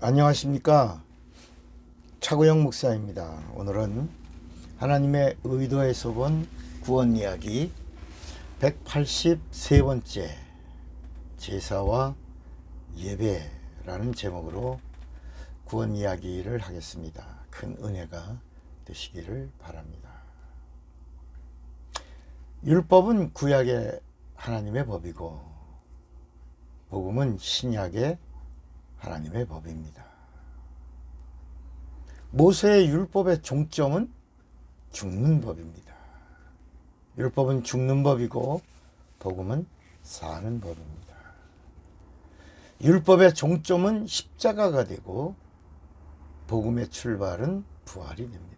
안녕하십니까 차고영 목사입니다. 오늘은 하나님의 의도에서 본 구원 이야기 183번째 제사와 예배라는 제목으로 구원 이야기를 하겠습니다. 큰 은혜가 되시기를 바랍니다. 율법은 구약의 하나님의 법이고 복음은 신약의 하나님의 법입니다. 모세의 율법의 종점은 죽는 법입니다. 율법은 죽는 법이고 복음은 사는 법입니다. 율법의 종점은 십자가가 되고 복음의 출발은 부활이 됩니다.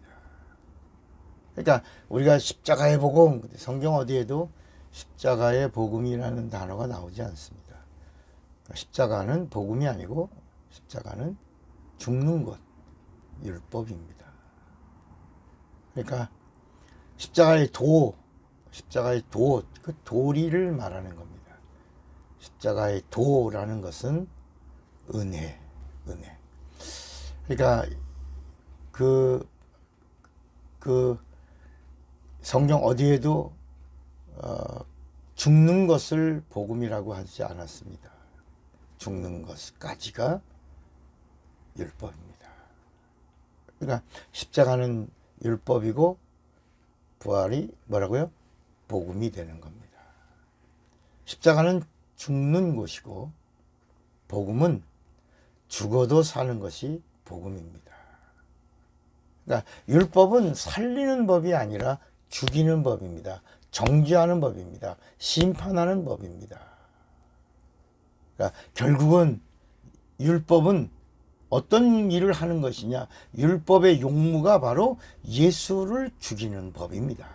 그러니까 우리가 십자가의 복음 성경 어디에도 십자가의 복음이라는 단어가 나오지 않습니다. 십자가는 복음이 아니고 십자가는 죽는 것, 율법입니다. 그러니까 십자가의 도, 십자가의 도, 그 도리를 말하는 겁니다. 십자가의 도라는 것은 은혜, 은혜. 그러니까 그, 그 성경 어디에도 어, 죽는 것을 복음이라고 하지 않았습니다. 죽는 것까지가 율법입니다. 그러니까 십자가는 율법이고 부활이 뭐라고요? 복음이 되는 겁니다. 십자가는 죽는 곳이고 복음은 죽어도 사는 것이 복음입니다. 그러니까 율법은 살리는 법이 아니라 죽이는 법입니다. 정죄하는 법입니다. 심판하는 법입니다. 그러니까 결국은 율법은 어떤 일을 하는 것이냐? 율법의 용무가 바로 예수를 죽이는 법입니다.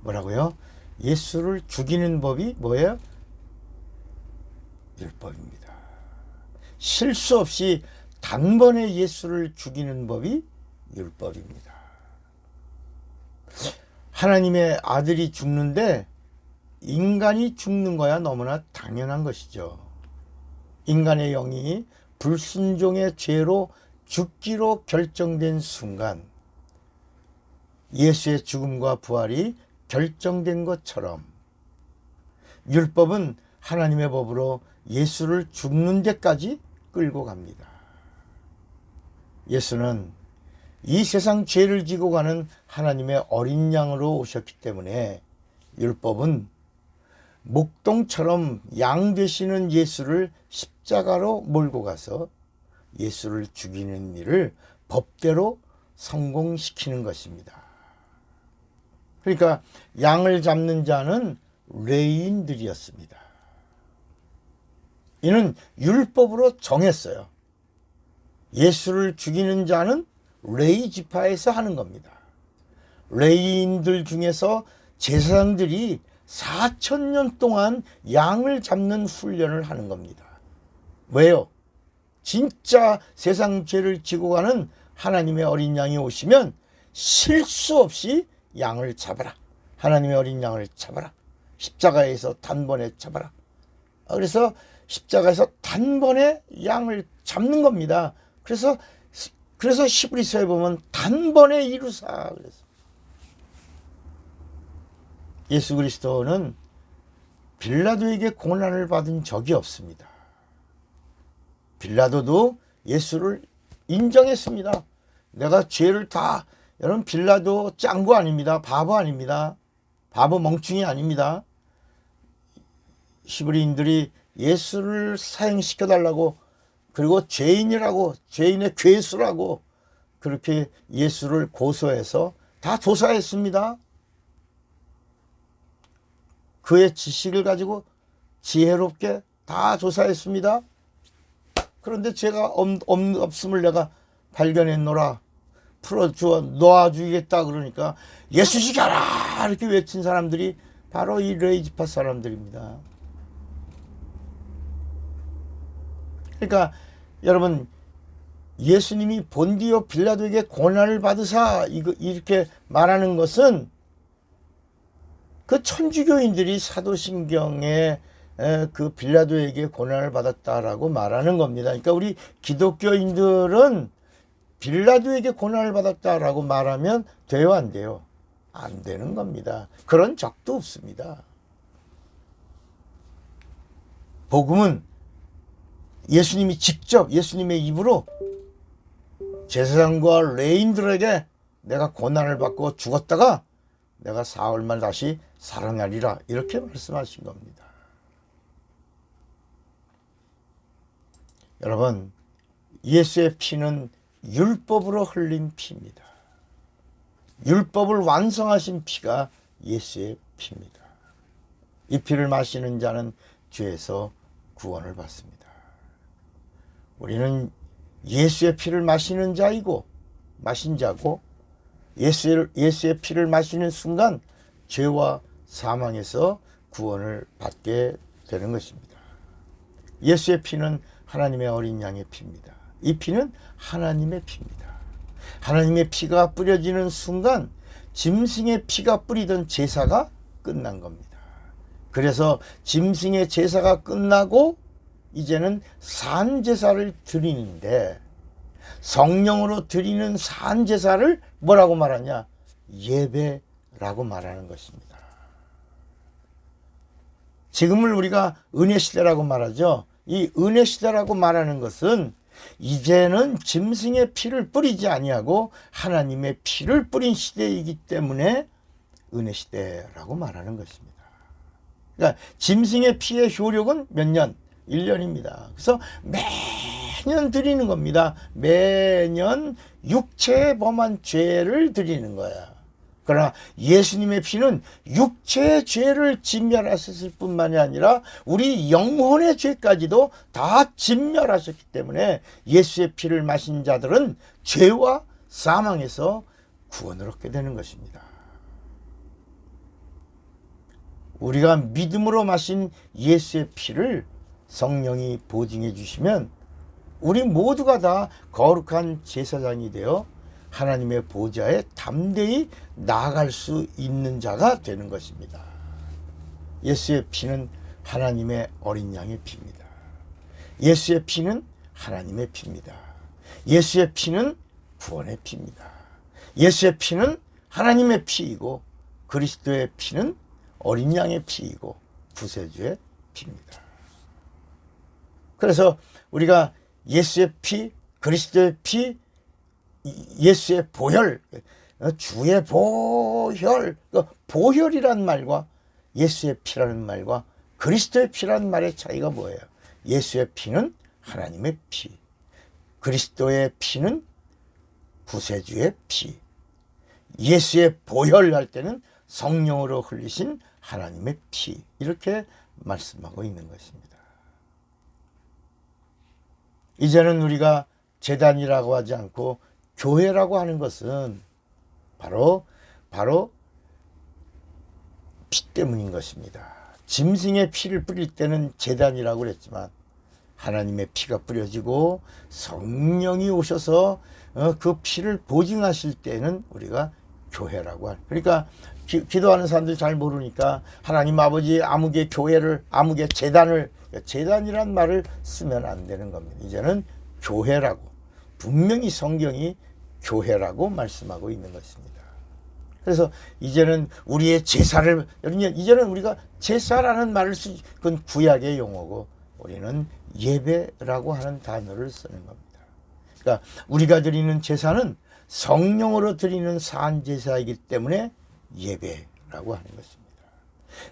뭐라고요? 예수를 죽이는 법이 뭐예요? 율법입니다. 실수 없이 단번에 예수를 죽이는 법이 율법입니다. 하나님의 아들이 죽는데 인간이 죽는 거야 너무나 당연한 것이죠. 인간의 영이 불순종의 죄로 죽기로 결정된 순간 예수의 죽음과 부활이 결정된 것처럼 율법은 하나님의 법으로 예수를 죽는 데까지 끌고 갑니다. 예수는 이 세상 죄를 지고 가는 하나님의 어린 양으로 오셨기 때문에 율법은 목동처럼 양 되시는 예수를 십자가로 몰고 가서 예수를 죽이는 일을 법대로 성공시키는 것입니다. 그러니까 양을 잡는 자는 레인들이었습니다. 이는 율법으로 정했어요. 예수를 죽이는 자는 레이 지파에서 하는 겁니다. 레이인들 중에서 제사장들이 4천 년 동안 양을 잡는 훈련을 하는 겁니다. 왜요? 진짜 세상 죄를 지고 가는 하나님의 어린 양이 오시면 실수 없이 양을 잡아라. 하나님의 어린 양을 잡아라. 십자가에서 단번에 잡아라. 그래서 십자가에서 단번에 양을 잡는 겁니다. 그래서 그래서 시브리서에 보면 단번에 이루사 그래서 예수 그리스도는 빌라도에게 고난을 받은 적이 없습니다. 빌라도도 예수를 인정했습니다. 내가 죄를 다 여러분 빌라도 짱구 아닙니다. 바보 아닙니다. 바보 멍충이 아닙니다. 시브리인들이 예수를 사형시켜 달라고 그리고 죄인이라고 죄인의 괴수라고 그렇게 예수를 고소해서 다 조사했습니다. 그의 지식을 가지고 지혜롭게 다 조사했습니다. 그런데 제가 없, 없음을 내가 발견했노라. 풀어주어 놓아주겠다 그러니까 예수 죽여라 이렇게 외친 사람들이 바로 이 레이지파 사람들입니다. 그러니까 여러분 예수님이 본디오 빌라도에게 고난을 받으사 이거 이렇게 말하는 것은 그 천주교인들이 사도신경에 에, 그 빌라도에게 고난을 받았다라고 말하는 겁니다. 그러니까 우리 기독교인들은 빌라도에게 고난을 받았다라고 말하면 돼요, 안 돼요? 안 되는 겁니다. 그런 적도 없습니다. 복음은 예수님이 직접 예수님의 입으로 제사장과 레인들에게 내가 고난을 받고 죽었다가 내가 사흘 만에 다시 살아나리라 이렇게 말씀하신 겁니다. 여러분 예수의 피는 율법으로 흘린 피입니다. 율법을 완성하신 피가 예수의 피입니다. 이 피를 마시는 자는 죄에서 구원을 받습니다. 우리는 예수의 피를 마시는 자이고 마신 자고 예수의 피를 마시는 순간 죄와 사망에서 구원을 받게 되는 것입니다. 예수의 피는 하나님의 어린 양의 피입니다. 이 피는 하나님의 피입니다. 하나님의 피가 뿌려지는 순간 짐승의 피가 뿌리던 제사가 끝난 겁니다. 그래서 짐승의 제사가 끝나고 이제는 산 제사를 드리는데 성령으로 드리는 산 제사를 뭐라고 말하냐? 예배 라고 말하는 것입니다. 지금을 우리가 은혜 시대라고 말하죠. 이 은혜 시대라고 말하는 것은 이제는 짐승의 피를 뿌리지 아니하고 하나님의 피를 뿌린 시대이기 때문에 은혜 시대라고 말하는 것입니다. 그러니까 짐승의 피의 효력은 몇 년? 1년입니다. 그래서 매년 드리는 겁니다. 매년 육체에 범한 죄를 드리는 거야. 그러나 예수님의 피는 육체의 죄를 진멸하셨을 뿐만이 아니라 우리 영혼의 죄까지도 다 진멸하셨기 때문에 예수의 피를 마신 자들은 죄와 사망에서 구원을 얻게 되는 것입니다. 우리가 믿음으로 마신 예수의 피를 성령이 보증해 주시면 우리 모두가 다 거룩한 제사장이 되어 하나님의 보좌에 담대히 나아갈 수 있는 자가 되는 것입니다. 예수의 피는 하나님의 어린 양의 피입니다. 예수의 피는 하나님의 피입니다. 예수의 피는 구원의 피입니다. 예수의 피는 하나님의 피이고 그리스도의 피는 어린 양의 피이고 구세주의 피입니다. 그래서 우리가 예수의 피, 그리스도의 피, 예수의 보혈, 어, 주의 보혈, 그 보혈이란 말과 예수의 피라는 말과 그리스도의 피라는 말의 차이가 뭐예요? 예수의 피는 하나님의 피, 그리스도의 피는 구세주의 피, 예수의 보혈할 때는 성령으로 흘리신 하나님의 피 이렇게 말씀하고 있는 것입니다. 이제는 우리가 재단이라고 하지 않고 교회라고 하는 것은 바로 바로 피 때문인 것입니다. 짐승의 피를 뿌릴 때는 재단이라고 그랬지만 하나님의 피가 뿌려지고 성령이 오셔서 어, 그 피를 보증하실 때는 우리가 교회라고 하는 그러니까 기, 도하는 사람들 잘 모르니까 하나님 아버지 아무개 교회를 아무개 재단을 재단이란 말을 쓰면 안 되는 겁니다. 이제는 교회라고 분명히 성경이 교회라고 말씀하고 있는 것입니다. 그래서 이제는 우리의 제사를 이제는 우리가 제사라는 말을 쓰 그건 구약의 용어고 우리는 예배라고 하는 단어를 쓰는 겁니다. 그러니까 우리가 드리는 제사는 성령으로 드리는 산 제사이기 때문에 예배라고 하는 것입니다.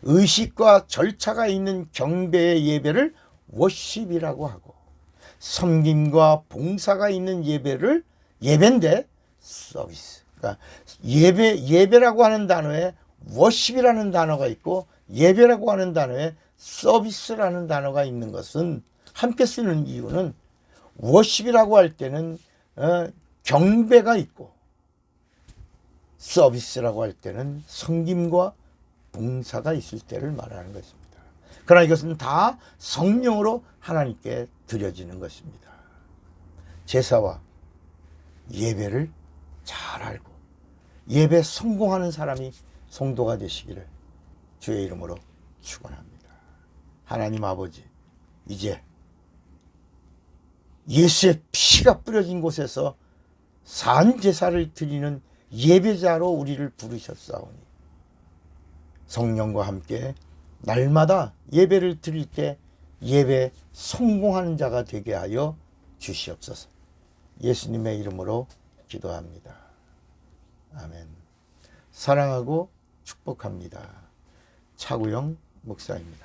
의식과 절차가 있는 경배의 예배를 워십이라고 하고 섬김과 봉사가 있는 예배를 예배인데 서비스. 그러니까 예배 예배라고 하는 단어에 워십이라는 단어가 있고 예배라고 하는 단어에 서비스라는 단어가 있는 것은 함께 쓰는 이유는 워십이라고 할 때는 어, 경배가 있고 서비스라고 할 때는 성김과 봉사가 있을 때를 말하는 것입니다. 그러나 이것은 다 성령으로 하나님께 드려지는 것입니다. 제사와 예배를 잘 알고 예배 성공하는 사람이 성도가 되시기를 주의 이름으로 축원합니다. 하나님 아버지 이제 예수의 피가 뿌려진 곳에서 산 제사를 드리는 예배자로 우리를 부르셨사오니 성령과 함께 날마다 예배를 드릴 때 예배 성공하는 자가 되게 하여 주시옵소서. 예수님의 이름으로 기도합니다. 아멘. 사랑하고 축복합니다. 차구영 목사입니다.